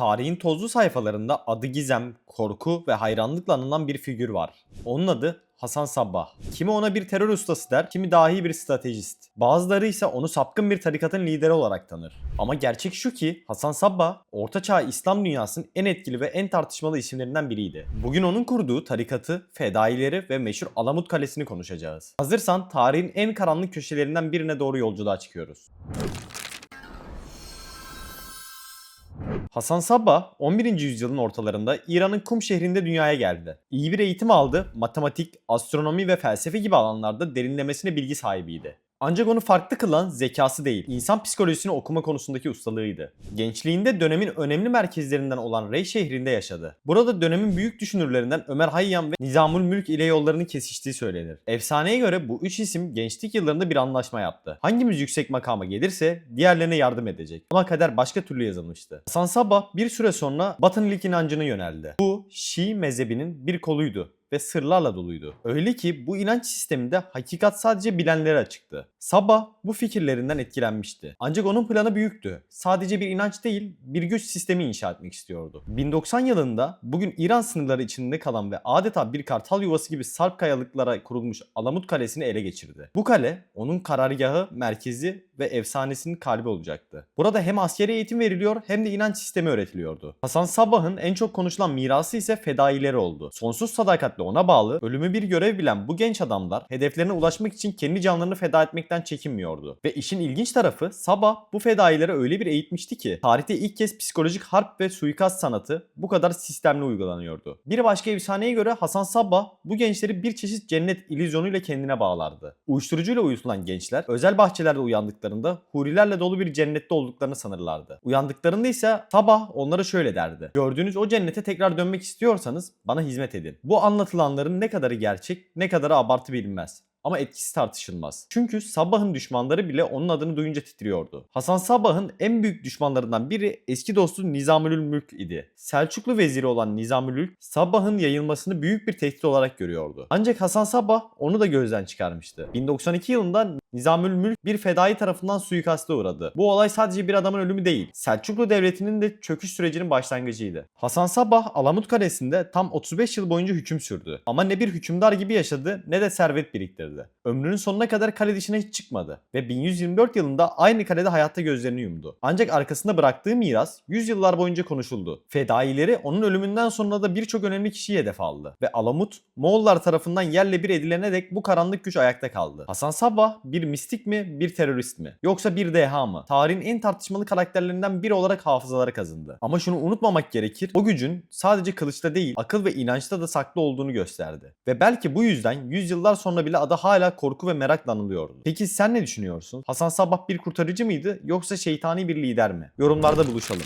tarihin tozlu sayfalarında adı gizem, korku ve hayranlıkla anılan bir figür var. Onun adı Hasan Sabbah. Kimi ona bir terör ustası der, kimi dahi bir stratejist. Bazıları ise onu sapkın bir tarikatın lideri olarak tanır. Ama gerçek şu ki Hasan Sabbah, Ortaçağ İslam dünyasının en etkili ve en tartışmalı isimlerinden biriydi. Bugün onun kurduğu tarikatı, fedaileri ve meşhur Alamut Kalesi'ni konuşacağız. Hazırsan tarihin en karanlık köşelerinden birine doğru yolculuğa çıkıyoruz. Hasan Sabbah 11. yüzyılın ortalarında İran'ın Kum şehrinde dünyaya geldi. İyi bir eğitim aldı, matematik, astronomi ve felsefe gibi alanlarda derinlemesine bilgi sahibiydi. Ancak onu farklı kılan zekası değil, insan psikolojisini okuma konusundaki ustalığıydı. Gençliğinde dönemin önemli merkezlerinden olan Rey şehrinde yaşadı. Burada dönemin büyük düşünürlerinden Ömer Hayyam ve Nizamül Mülk ile yollarının kesiştiği söylenir. Efsaneye göre bu üç isim gençlik yıllarında bir anlaşma yaptı. Hangimiz yüksek makama gelirse diğerlerine yardım edecek. Ama kader başka türlü yazılmıştı. Hasan Sabbah bir süre sonra Batınılık inancına yöneldi. Bu Şii mezhebinin bir koluydu ve sırlarla doluydu. Öyle ki bu inanç sisteminde hakikat sadece bilenlere açıktı. Sabah bu fikirlerinden etkilenmişti. Ancak onun planı büyüktü. Sadece bir inanç değil, bir güç sistemi inşa etmek istiyordu. 1090 yılında bugün İran sınırları içinde kalan ve adeta bir kartal yuvası gibi sarp kayalıklara kurulmuş Alamut Kalesi'ni ele geçirdi. Bu kale onun karargahı, merkezi ve efsanesinin kalbi olacaktı. Burada hem askeri eğitim veriliyor hem de inanç sistemi öğretiliyordu. Hasan Sabbah'ın en çok konuşulan mirası ise fedaileri oldu. Sonsuz sadakatle ona bağlı, ölümü bir görev bilen bu genç adamlar hedeflerine ulaşmak için kendi canlarını feda etmekten çekinmiyordu. Ve işin ilginç tarafı Sabah bu fedaileri öyle bir eğitmişti ki tarihte ilk kez psikolojik harp ve suikast sanatı bu kadar sistemli uygulanıyordu. Bir başka efsaneye göre Hasan Sabbah bu gençleri bir çeşit cennet illüzyonuyla kendine bağlardı. Uyuşturucuyla uyutulan gençler özel bahçelerde uyandıklarında hurilerle dolu bir cennette olduklarını sanırlardı. Uyandıklarında ise Sabah onlara şöyle derdi. Gördüğünüz o cennete tekrar dönmek istiyorsanız bana hizmet edin. Bu anlatılanların ne kadarı gerçek ne kadarı abartı bilinmez ama etkisi tartışılmaz. Çünkü Sabah'ın düşmanları bile onun adını duyunca titriyordu. Hasan Sabah'ın en büyük düşmanlarından biri eski dostu Nizamülül Mülk idi. Selçuklu veziri olan Nizamülül Sabah'ın yayılmasını büyük bir tehdit olarak görüyordu. Ancak Hasan Sabah onu da gözden çıkarmıştı. 1092 yılında Nizamül Mülk bir fedai tarafından suikasta uğradı. Bu olay sadece bir adamın ölümü değil, Selçuklu devletinin de çöküş sürecinin başlangıcıydı. Hasan Sabah Alamut Kalesi'nde tam 35 yıl boyunca hüküm sürdü. Ama ne bir hükümdar gibi yaşadı ne de servet biriktirdi. Ömrünün sonuna kadar kale dışına hiç çıkmadı ve 1124 yılında aynı kalede hayatta gözlerini yumdu. Ancak arkasında bıraktığı miras 100 yıllar boyunca konuşuldu. Fedaileri onun ölümünden sonra da birçok önemli kişiyi hedef aldı ve Alamut Moğollar tarafından yerle bir edilene dek bu karanlık güç ayakta kaldı. Hasan Sabbah bir mistik mi, bir terörist mi? Yoksa bir deha mı? Tarihin en tartışmalı karakterlerinden biri olarak hafızalara kazındı. Ama şunu unutmamak gerekir. O gücün sadece kılıçta değil, akıl ve inançta da saklı olduğunu gösterdi. Ve belki bu yüzden yüzyıllar sonra bile adı hala korku ve merakla anılıyordu. Peki sen ne düşünüyorsun? Hasan Sabbah bir kurtarıcı mıydı yoksa şeytani bir lider mi? Yorumlarda buluşalım.